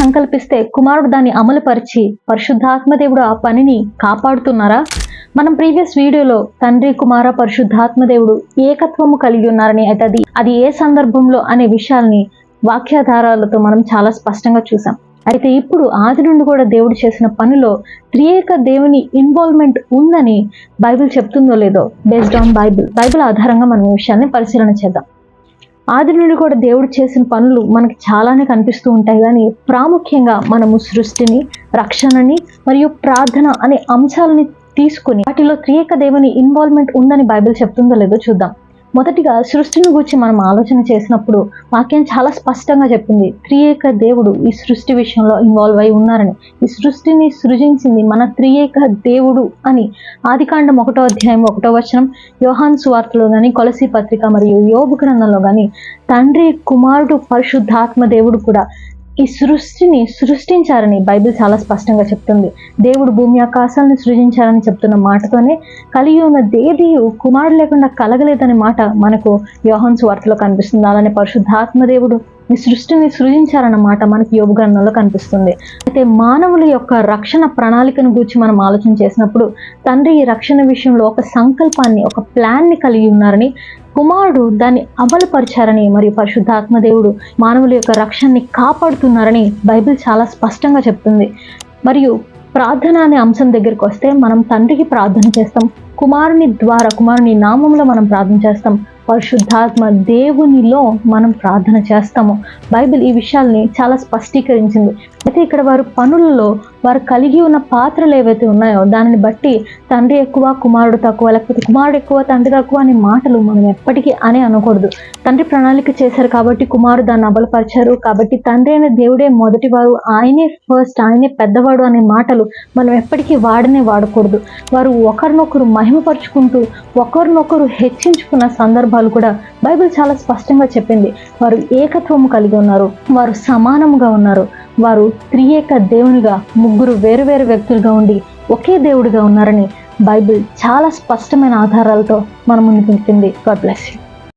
సంకల్పిస్తే కుమారుడు దాన్ని అమలుపరిచి పరిశుద్ధాత్మదేవుడు ఆ పనిని కాపాడుతున్నారా? మనం ప్రీవియస్ వీడియోలో తండ్రి కుమార పరిశుద్ధాత్మదేవుడు ఏకత్వము కలిగి ఉన్నారని అయితే అది అది ఏ సందర్భంలో అనే విషయాల్ని వాక్యాధారాలతో మనం చాలా స్పష్టంగా చూసాం అయితే ఇప్పుడు ఆది నుండి కూడా దేవుడు చేసిన పనిలో త్రియేక దేవుని ఇన్వాల్వ్మెంట్ ఉందని బైబిల్ చెప్తుందో లేదో బేస్డ్ ఆన్ బైబిల్ బైబిల్ ఆధారంగా మనం ఈ విషయాన్ని పరిశీలన చేద్దాం. ఆది నుండి కూడా దేవుడు చేసిన పనులు మనకి చాలానే కనిపిస్తూ ఉంటాయి. కానీ ప్రాముఖ్యంగా మనము సృష్టిని రక్షణని మరియు ప్రార్థన అనే అంశాలని తీసుకుని వాటిలో క్రియక దేవుని ఇన్వాల్వ్మెంట్ ఉందని బైబిల్ చెప్తుందో లేదో చూద్దాం. మొదటిగా సృష్టిని గురించి మనం ఆలోచన చేసినప్పుడు వాక్యం చాలా స్పష్టంగా చెప్పింది త్రియేక దేవుడు ఈ సృష్టి విషయంలో ఇన్వాల్వ్ అయి ఉన్నారని. ఈ సృష్టిని సృజించింది మన త్రియేక దేవుడు అని. ఆదికాండం ఒకటో అధ్యాయం ఒకటో వచనం. యోహాన్ సువార్తలో కానీ కొలసి పత్రిక మరియు యోగు గ్రంథంలో కానీ తండ్రి కుమారుడు పరిశుద్ధాత్మ దేవుడు కూడా ఈ సృష్టిని సృష్టించారని బైబిల్ చాలా స్పష్టంగా చెప్తుంది. దేవుడు భూమి ఆకాశాలను సృజించారని చెప్తున్న మాటతోనే కలిగి ఉన్న దేది కుమారుడు లేకుండా కలగలేదనే మాట మనకు యోహన్ వార్తలో కనిపిస్తుంది. అలానే పరిశుద్ధాత్మ దేవుడు ఈ సృష్టిని సృజించారన్నమాట మనకి యోగ గ్రంథంలో కనిపిస్తుంది. అయితే మానవుల యొక్క రక్షణ ప్రణాళికను గురించి మనం ఆలోచన చేసినప్పుడు తండ్రి ఈ రక్షణ విషయంలో ఒక సంకల్పాన్ని ఒక ప్లాన్ని కలిగి ఉన్నారని కుమారుడు దాన్ని అమలుపరిచారని మరియు పరిశుద్ధాత్మ దేవుడు మానవుల యొక్క రక్షణని కాపాడుతున్నారని బైబిల్ చాలా స్పష్టంగా చెప్తుంది. మరియు ప్రార్థన అనే అంశం దగ్గరికి వస్తే మనం తండ్రికి ప్రార్థన చేస్తాం కుమారుని ద్వారా కుమారుని నామంలో మనం ప్రార్థన చేస్తాం పరిశుద్ధాత్మ దేవునిలో మనం ప్రార్థన చేస్తాము. బైబిల్ ఈ విషయాల్ని చాలా స్పష్టీకరించింది. అయితే ఇక్కడ వారు పనులలో వారు కలిగి ఉన్న పాత్రలు ఏవైతే ఉన్నాయో దానిని బట్టి తండ్రి ఎక్కువ కుమారుడు తక్కువ లేకపోతే కుమారుడు ఎక్కువ తండ్రి తక్కువ అనే మాటలు మనం ఎప్పటికీ అని అనకూడదు. తండ్రి ప్రణాళిక చేశారు కాబట్టి కుమారుడు దాన్ని అమలుపరిచారు. కాబట్టి తండ్రి అయిన దేవుడే మొదటివారు ఆయనే ఫస్ట్ ఆయనే పెద్దవాడు అనే మాటలు మనం ఎప్పటికీ వాడనే వాడకూడదు. వారు ఒకరినొకరు మహిమపరుచుకుంటూ ఒకరినొకరు హెచ్చించుకున్న సందర్భాలు కూడా బైబిల్ చాలా స్పష్టంగా చెప్పింది. వారు ఏకత్వము కలిగి ఉన్నారు. వారు సమానముగా ఉన్నారు. వారు త్రియేక దేవునిగా ముగ్గురు వేరు వేరు వ్యక్తులుగా ఉండి ఒకే దేవుడిగా ఉన్నారని బైబిల్ చాలా స్పష్టమైన ఆధారాలతో మన ముందుకు ఉంచింది గాడ్ బ్లెస్ యూ